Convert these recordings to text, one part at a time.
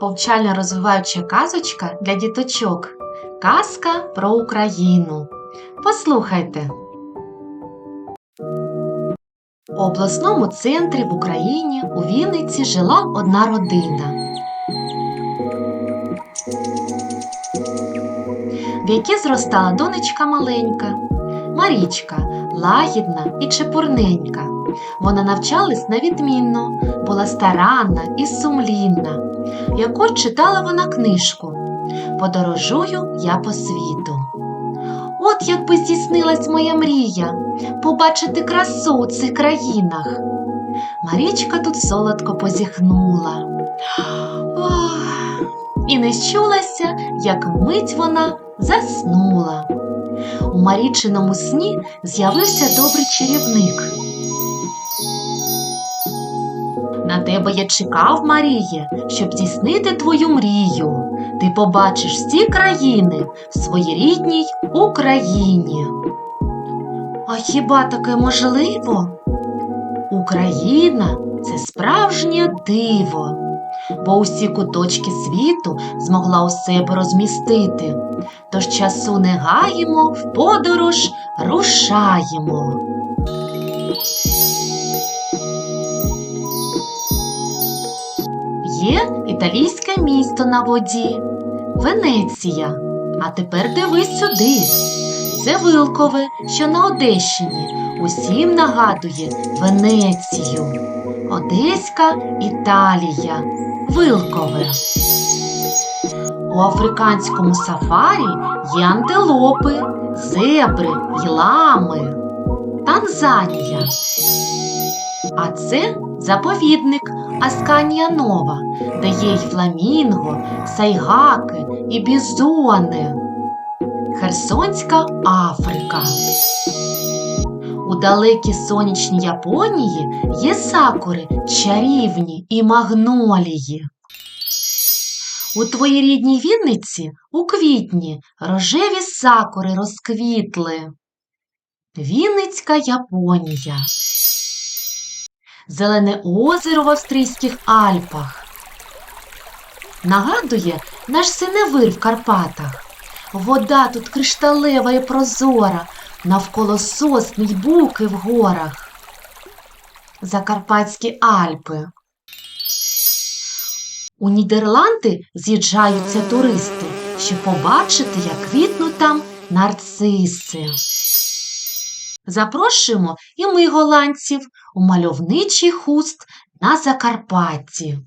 повчальна розвиваюча казочка для діточок. Казка про Україну. Послухайте. У обласному центрі в Україні у Вінниці жила одна родина, в якій зростала донечка маленька, Марічка, лагідна і чепурненька. Вона навчалась невідмінно, була старанна і сумлінна. Яку читала вона книжку Подорожую я по світу. От якби здійснилась моя мрія побачити красу у цих країнах. Марічка тут солодко позіхнула. Ох, і не щулася, як мить вона заснула. У Марічиному сні з'явився добрий чарівник. Тебе я чекав, Маріє, щоб здійснити твою мрію. Ти побачиш всі країни в своїй рідній Україні. А хіба таке можливо? Україна це справжнє диво, бо усі куточки світу змогла у себе розмістити. Тож часу не гаємо, в подорож рушаємо. Є італійське місто на воді Венеція. А тепер дивись сюди. Це Вилкове, що на Одещині. Усім нагадує Венецію. Одеська Італія. Вилкове. У африканському сафарі є антилопи, зебри лами. Танзанія. А це заповідник Асканія Нова, де є й фламінго, сайгаки і бізони. Херсонська Африка. У далекій сонячній Японії є сакури, чарівні і магнолії. У твоїй рідній Вінниці у квітні рожеві сакури розквітли. Вінницька Японія. Зелене озеро в Австрійських Альпах. Нагадує наш синевир в Карпатах. Вода тут кришталева і прозора, навколо сосни й буки в горах. Закарпатські Альпи. У Нідерланди з'їжджаються туристи, щоб побачити, як квітнуть там нарциси. Запрошуємо і ми, голландців, у мальовничий хуст на Закарпатті.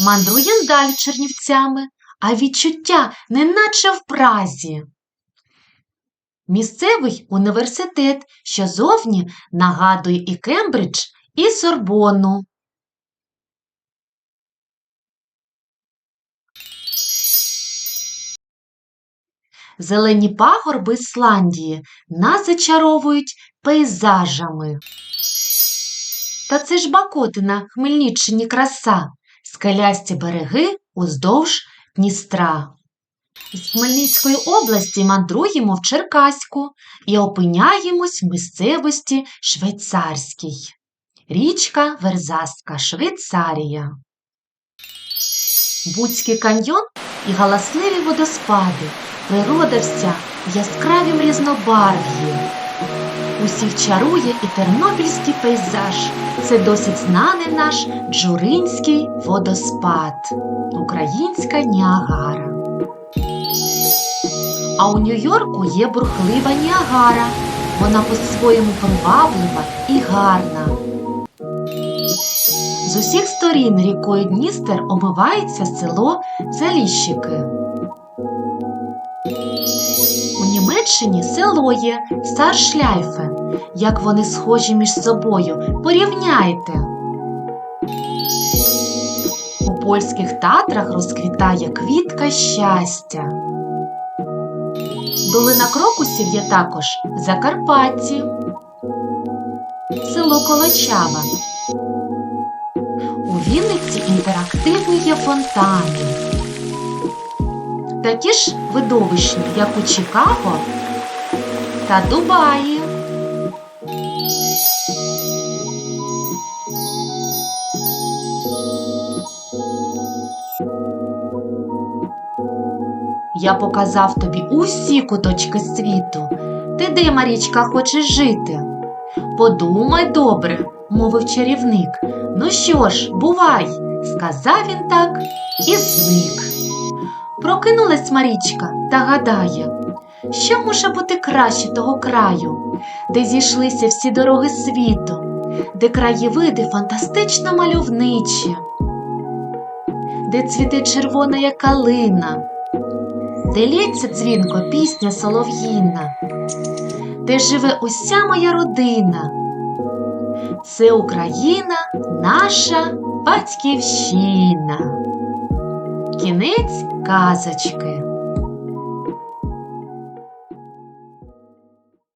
Мандруємо далі чернівцями, а відчуття неначе в празі. Місцевий університет, що зовні нагадує і Кембридж, і Сорбонну. Зелені пагорби Ісландії нас зачаровують пейзажами. Та це ж Бакотина, Хмельниччині краса, скелясті береги уздовж Дністра. З Хмельницької області мандруємо в Черкаську і опиняємось в місцевості Швейцарській. Річка Верзастка, Швейцарія. Буцький каньйон і галасливі водоспади. Природа вся в яскравім різнобарв'ї. Усіх чарує і тернопільський пейзаж. Це досить знаний наш Джуринський водоспад, українська Ніагара. А у Нью-Йорку є бурхлива Ніагара. Вона по-своєму приваблива і гарна. З усіх сторін рікою Дністер омивається село Заліщики. Німеччині село є Саршляйфе. Як вони схожі між собою, порівняйте. У польських татрах розквітає квітка щастя. Долина крокусів є також в Закарпатті, село Колочава. У Вінниці інтерактивні є фонтани такі ж видовищні, як у Чикаго та Дубаї. Я показав тобі усі куточки світу. Ти де, Марічка, хочеш жити? Подумай добре, мовив чарівник. Ну що ж, бувай, сказав він так і зник. Прокинулась Марічка та гадає, що може бути краще того краю, де зійшлися всі дороги світу, де краєвиди фантастично мальовничі, де цвіте червона як калина, де лється дзвінко пісня солов'їна, де живе уся моя родина. Це Україна, наша батьківщина. Кінець казочки.